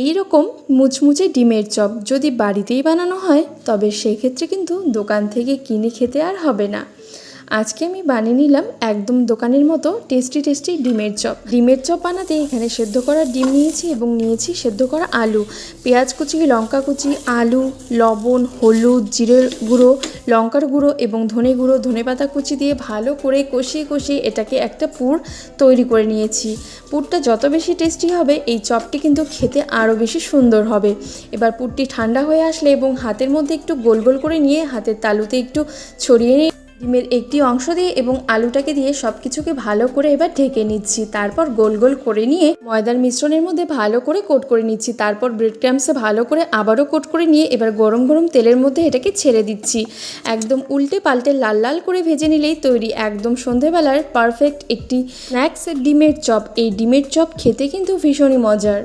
এই রকম মুচমুচে ডিমের চপ যদি বাড়িতেই বানানো হয়, তবে সেক্ষেত্রে কিন্তু দোকান থেকে কিনে খেতে আর হবে না। আজকে আমি বানিয়ে নিলাম একদম দোকানের মতো টেস্টি টেস্টি ডিমের চপ। ডিমের চপ বানাতে এখানে সেদ্ধ করা ডিম নিয়েছি এবং নিয়েছি সেদ্ধ করা আলু। পেঁয়াজ কুচি, লঙ্কা কুচি, আলু, লবণ, হলুদ জিরের গুঁড়ো, লঙ্কার গুঁড়ো এবং ধনে গুঁড়ো ধনেপাতা কুচি দিয়ে ভালো করে কষিয়ে কষিয়ে এটাকে একটা পুর তৈরি করে নিয়েছি। পুরটা যত বেশি টেস্টি হবে, এই চপটি কিন্তু খেতে আরও বেশি সুন্দর হবে। এবার পুরটি ঠান্ডা হয়ে আসলে এবং হাতের মধ্যে একটু গোল গোল করে নিয়ে হাতের তালুতে একটু ছড়িয়ে নিয়ে ডিমের একটি অংশ দিয়ে এবং আলুটাকে দিয়ে সব কিছুকে ভালো করে এবার ঢেকে নিচ্ছি। তারপর গোল গোল করে নিয়ে ময়দার মিশ্রণের মধ্যে ভালো করে কোট করে নিচ্ছি। তারপর ব্রেড ক্রামসে ভালো করে আবারও কোট করে নিয়ে এবার গরম গরম তেলের মধ্যে এটাকে ছেড়ে দিচ্ছি। একদম উল্টে পাল্টে লাল লাল করে ভেজে নিলেই তৈরি। একদম সন্ধেবেলার পারফেক্ট একটি স্ন্যাক্স ডিমের চপ। এই ডিমের চপ খেতে কিন্তু ভীষণই মজার।